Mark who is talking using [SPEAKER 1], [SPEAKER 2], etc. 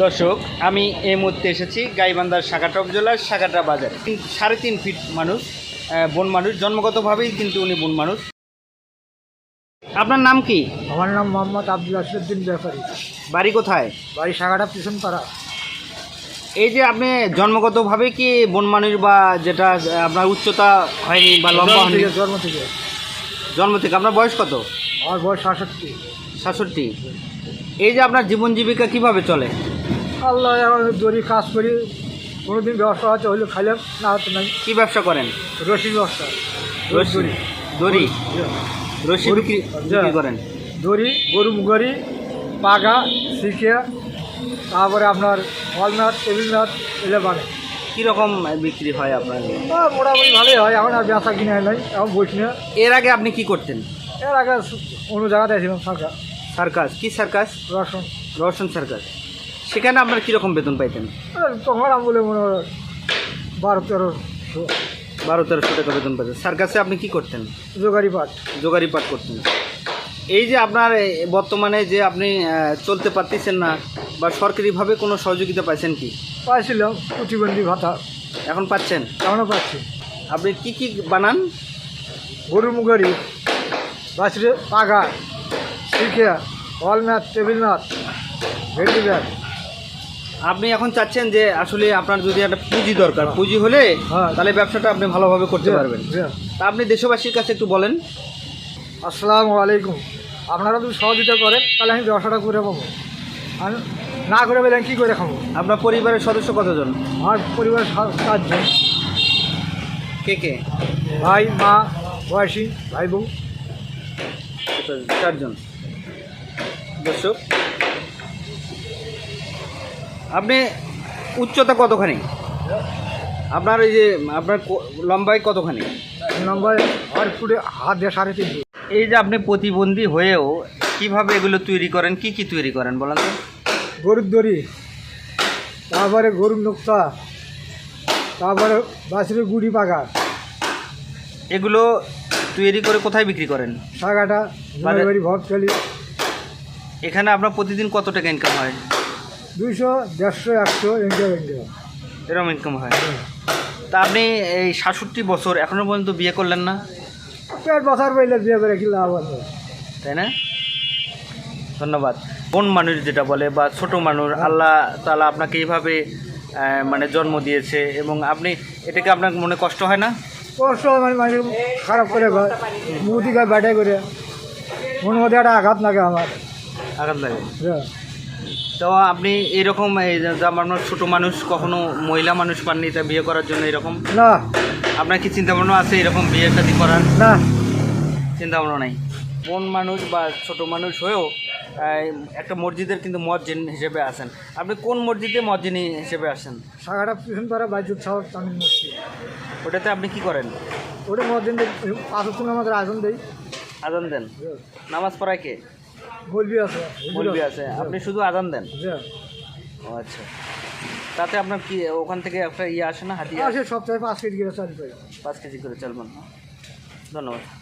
[SPEAKER 1] দর্শক আমি এই মুহূর্তে এসেছি গাইবান্ধার সাকাটা উপজেলার সাকাটা বাজার। সাড়ে তিন ফিট মানুষ বন মানুষ জন্মগতভাবেই কিন্তু উনি বন মানুষ। আপনার নাম কি?
[SPEAKER 2] আমার নাম মোহাম্মদ আব্দুল আসিরুদ্দিন ব্যাপারী
[SPEAKER 1] বাড়ি কোথায়?
[SPEAKER 2] বাড়ি সাগাটা পিছন পাড়া
[SPEAKER 1] এই যে আপনি জন্মগতভাবে কি বন মানুষ বা যেটা আপনার উচ্চতা হয়নি বা লম্বা হয়নি?
[SPEAKER 2] জন্ম থেকে।
[SPEAKER 1] জন্ম থেকে। আপনার বয়স কত?
[SPEAKER 2] আমার বয়স সাতষট্টি।
[SPEAKER 1] সাতষট্টি। এই যে আপনার জীবন জীবিকা কীভাবে চলে?
[SPEAKER 2] আল্লাহ এখন দড়ি কাজ করি কোনোদিন ব্যবসা হচ্ছে হইলে খাইলাম না হতো নাই।
[SPEAKER 1] কি ব্যবসা করেন?
[SPEAKER 2] রশির ব্যবসা।
[SPEAKER 1] রশি? দড়ি। রশি বিক্রি করেন?
[SPEAKER 2] দড়ি গরু মুগারি পাগা শিখিয়া তারপরে আপনার ওয়ালনাট টেবিল নাট এলে বানে
[SPEAKER 1] কীরকম বিক্রি হয় আপনার?
[SPEAKER 2] মোটামুটি ভালোই হয় এখন আর ব্যবসা কিনে নাই এখন বসি না।
[SPEAKER 1] এর আগে আপনি কি করতেন?
[SPEAKER 2] এর আগে অন্য জায়গাতে ছিলাম সরকার
[SPEAKER 1] সার্কাস? কী সার্কাস?
[SPEAKER 2] রসন
[SPEAKER 1] রওশন সার্কাস। সেখানে আপনার কীরকম বেতন পাইতেন?
[SPEAKER 2] তখন বলে মনে হয় বারো তেরো
[SPEAKER 1] বারো তেরোশো টাকা বেতন পাইতেন। সার্কাসে আপনি কি করতেন?
[SPEAKER 2] জোগাড়ি পাঠ
[SPEAKER 1] জোগাড়ি পাঠ করতেন। এই যে আপনার বর্তমানে যে আপনি চলতে পারতেছেন না বা সরকারিভাবে কোনো সহযোগিতা পাইছেন কি?
[SPEAKER 2] পাইছিলাম প্রতিবন্ধী ভাতা।
[SPEAKER 1] এখন পাচ্ছেন?
[SPEAKER 2] এখনও পাচ্ছি।
[SPEAKER 1] আপনি কি কি বানান?
[SPEAKER 2] গরুর মুগারি বাছরে পাগা শিখিয়া হল ম্যাথ টেবিল ম্যাথ ভেন্ডি ব্যাট
[SPEAKER 1] আপনি এখন চাচ্ছেন যে আসলে আপনার যদি একটা পুঁজি দরকার পুঁজি হলে
[SPEAKER 2] হ্যাঁ।
[SPEAKER 1] তাহলে ব্যবসাটা আপনি ভালোভাবে করতে পারবেন। তা আপনি দেশবাসীর কাছে একটু বলেন।
[SPEAKER 2] আসসালামু আলাইকুম। আপনারা যদি সহযোগিতা করেন তাহলে আমি ব্যবসাটা করে পাবো। আমি না করে পেলে কী করে খাব?
[SPEAKER 1] আপনার পরিবারের সদস্য কতজন?
[SPEAKER 2] আমার পরিবারের চারজন।
[SPEAKER 1] কে কে?
[SPEAKER 2] ভাই মা বয়সী ভাই বউ।
[SPEAKER 1] চারজন। দর্শক আপনি উচ্চতা কতখানি? আপনার এই যে আপনার লম্বাই কতখানি?
[SPEAKER 2] নম্বর আর ফুটে হাত দিয়ে সাড়ে তিন ফুট।
[SPEAKER 1] এই যে আপনি প্রতিবন্ধী হয়েও কীভাবে এগুলো তৈরি করেন কি কি তৈরি করেন বলেন তো?
[SPEAKER 2] গরুর দড়ি তারপরে গরুর নোক্তা তারপরে বাছুরের গুড়ি পাকা
[SPEAKER 1] এগুলো তৈরি করে কোথায় বিক্রি করেন?
[SPEAKER 2] শাখাটা
[SPEAKER 1] বাজার-
[SPEAKER 2] বাড়ি চলি
[SPEAKER 1] এখানে আপনার প্রতিদিন কত টাকা ইনকাম হয়?
[SPEAKER 2] দুইশো দেড়শো একশো এনজিও এনজিও
[SPEAKER 1] এরকম ইনকাম হয়। তা আপনি এই সাতষট্টি বছর এখনও পর্যন্ত বিয়ে করলেন না?
[SPEAKER 2] পেট বছর পাইলে বিয়ে করে কি লাভ আছে?
[SPEAKER 1] তাই না? ধন্যবাদ। কোন মানুষ যেটা বলে বা ছোট মানুষ আল্লাহ তালা আপনাকে এইভাবে মানে জন্ম দিয়েছে এবং আপনি এটাকে আপনার মনে কষ্ট হয় না?
[SPEAKER 2] কষ্ট মানে মানে খারাপ করে মুদি গায়ে ব্যাটাই করে। মনের মধ্যে একটা আঘাত লাগে আমার।
[SPEAKER 1] আঘাত লাগে।
[SPEAKER 2] হ্যাঁ।
[SPEAKER 1] তো আপনি এরকম আপনার ছোট মানুষ কখনো মহিলা মানুষ পাননি তা বিয়ে করার জন্য এরকম?
[SPEAKER 2] না।
[SPEAKER 1] আপনার কি চিন্তা ভাবনা আছে এরকম বিয়ে শাদী করার?
[SPEAKER 2] না।
[SPEAKER 1] চিন্তা ভাবনা নাই। কোন মানুষ বা ছোট মানুষ হয়েও একটা মসজিদের কিন্তু মসজিদ হিসেবে আসেন। আপনি কোন মসজিদে মসজিদ হিসেবে আসেন?
[SPEAKER 2] শাখাটা পিছন পাড়া বাইজুত সাহর তামিল মসজিদ।
[SPEAKER 1] ওটাতে আপনি কি করেন?
[SPEAKER 2] ওটা মসজিদ পাঁচত্তর আমাদের আয়োজন দেই।
[SPEAKER 1] আজান দেন। নামাজ পড়ায় কে?
[SPEAKER 2] বলবি আছে
[SPEAKER 1] বলবি আছে। আপনি শুধু আজান দেন। ও আচ্ছা। তাতে আপনার কি ওখান থেকে একটা ইয়ে আসে না হাতিয়ে
[SPEAKER 2] আসে সপ্তাহে পাঁচ কেজি করে চাল পাই।
[SPEAKER 1] পাঁচ কেজি করে চাল বান ধন্যবাদ।